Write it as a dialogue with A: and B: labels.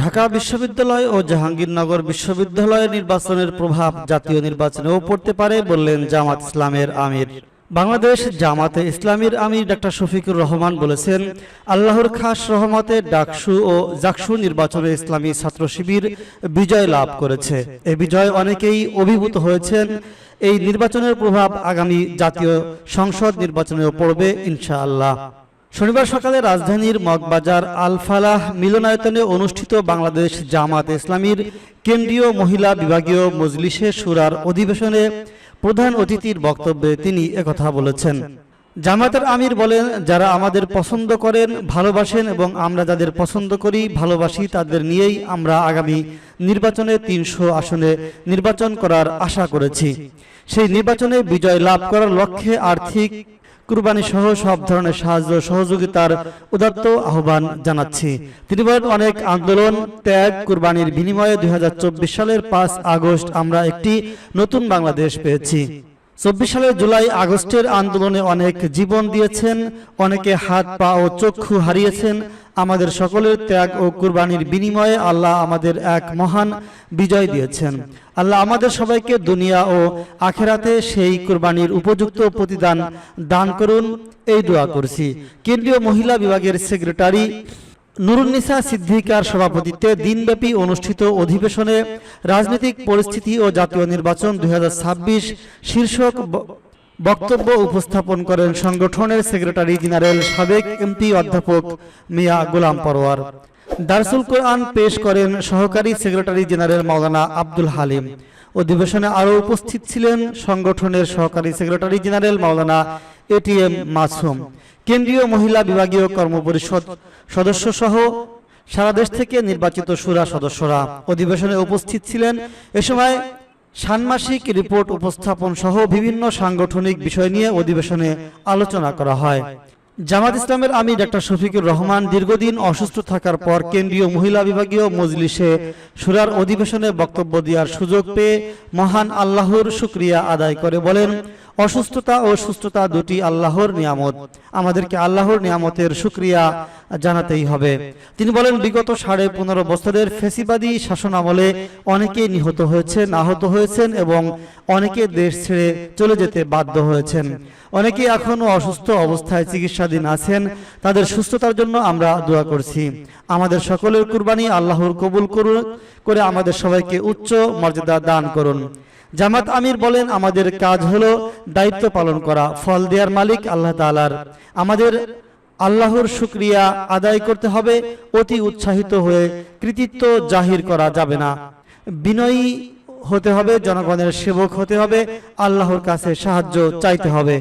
A: ঢাকা বিশ্ববিদ্যালয় ও জাহাঙ্গীরনগর বিশ্ববিদ্যালয়ের নির্বাচনের প্রভাব জাতীয় নির্বাচনেও পড়তে পারে বললেন জামাত ইসলামের আমির। বাংলাদেশ জামাতে ইসলামীর আমির ডাক্তার শফিকুর রহমান বলেছেন, আল্লাহর খাস রহমতে ডাকসু ও জাকসু নির্বাচনে ইসলামী ছাত্র শিবির বিজয় লাভ করেছে। এ বিজয় অনেকেই অভিভূত হয়েছেন, এই নির্বাচনের প্রভাব আগামী জাতীয় সংসদ নির্বাচনেও পড়বে ইনশাআল্লাহ। শনিবার সকালে রাজধানীর মগবাজার আলফালাহ মিলনায়তনে অনুষ্ঠিত বাংলাদেশ জামাত ইসলামীর কেন্দ্রীয় মহিলা বিভাগীয় মজলিসে সুরার অধিবেশনে প্রধান অতিথির বক্তব্যে তিনি একথা বলেছেন। জামাতের আমির বলেন, যারা আমাদের পছন্দ করেন, ভালোবাসেন এবং আমরা যাদের পছন্দ করি, ভালোবাসি তাদের নিয়েই আমরা আগামী নির্বাচনে তিনশো আসনে নির্বাচন করার আশা করেছি। সেই নির্বাচনে বিজয় লাভ করার লক্ষ্যে আর্থিক কুরবানি সহ সব ধরনের সাহায্য সহযোগিতার উদাত্ত আহ্বান জানাচ্ছি। তিনি বলেন, অনেক আন্দোলন, ত্যাগ, কুরবানির বিনিময়ে দুই হাজার চব্বিশ সালের পাঁচ আগস্ট আমরা একটি নতুন বাংলাদেশ পেয়েছি। চব্বিশ সালের জুলাই আগস্টের আন্দোলনে অনেক জীবন দিয়েছেন, অনেকে হাত, পা ও চক্ষু হারিয়েছেন। আমাদের সকলের ত্যাগ ও কুরবানির বিনিময়ে আল্লাহ আমাদের এক মহান বিজয় দিয়েছেন। আল্লাহ আমাদের সবাইকে দুনিয়া ও আখেরাতে সেই কুরবানির উপযুক্ত প্রতিদান দান করুন। এই দোয়া করছি। কেন্দ্রীয় মহিলা বিভাগের সেক্রেটারি নুরুন্নিসা সিদ্দিকার সভাপতিত্বে দিনব্যাপী অনুষ্ঠিত অধিবেশনে রাজনৈতিক পরিস্থিতি ও জাতীয় নির্বাচন দুই শীর্ষক বক্তব্য উপস্থাপন করেন সংগঠনের সেক্রেটারি জেনারেল সাবেক এমপি অধ্যাপক মিয়া গোলাম পরোয়ার। দারসুল কোরআন পেশ করেন সহকারী সেক্রেটারি জেনারেল মাওলানা আব্দুল হালিম। অধিবেশনে আরও উপস্থিত ছিলেন সংগঠনের সহকারী secretary general Maulana ATM Masum. কেন্দ্রীয় মহিলা বিভাগীয় কর্মপরিষদ সদস্য সহ সারা দেশ থেকে নির্বাচিত সুরা সদস্যরা অধিবেশনে উপস্থিত ছিলেন। এ সময় ষান্মাসিক রিপোর্ট উপস্থাপন সহ বিভিন্ন সাংগঠনিক বিষয় নিয়ে অধিবেশনে আলোচনা করা হয়। জামাত ইসলামের আমি ডাক্তার শফিকুর রহমান দীর্ঘদিন অসুস্থ থাকার পর কেন্দ্রীয় মহিলা বিভাগীয় মজলিসে সুরার অধিবেশনে বক্তব্য দেওয়ার সুযোগ পেয়ে মহান আল্লাহর শুক্রিয়া আদায় করে বলেন, অসুস্থতা ও সুস্থতা দুটি আল্লাহর নিয়ামত। আমাদেরকে আল্লাহর নিয়ামতের শুক্রিয়া জানাতেই হবে। তিনি বলেন, বিগত সাড়ে পনেরো বছরের ফেসিবাদী শাসন আমলে অনেকেই নিহত হয়েছেন, আহত হয়েছেন এবং অনেকে দেশ ছেড়ে চলে যেতে বাধ্য হয়েছেন। অনেকেই এখনও অসুস্থ অবস্থায় চিকিৎসাধীন আছেন। তাদের সুস্থতার জন্য আমরা দোয়া করছি। আমাদের সকলের কুরবানি আল্লাহর কবুল করুন, করে আমাদের সবাইকে উচ্চ মর্যাদা দান করুন। জামাত আমির বলেন, আমাদের কাজ হলো দায়িত্ব পালন করা, ফল দেওয়ার মালিক আল্লাহ তালার আমাদের আল্লাহর শুক্রিয়া আদায় করতে হবে, অতি উৎসাহিত হয়ে কৃতিত্ব জাহির করা যাবে না। বিনয়ী হতে হবে, জনগণের সেবক হতে হবে, আল্লাহর কাছে সাহায্য চাইতে হবে।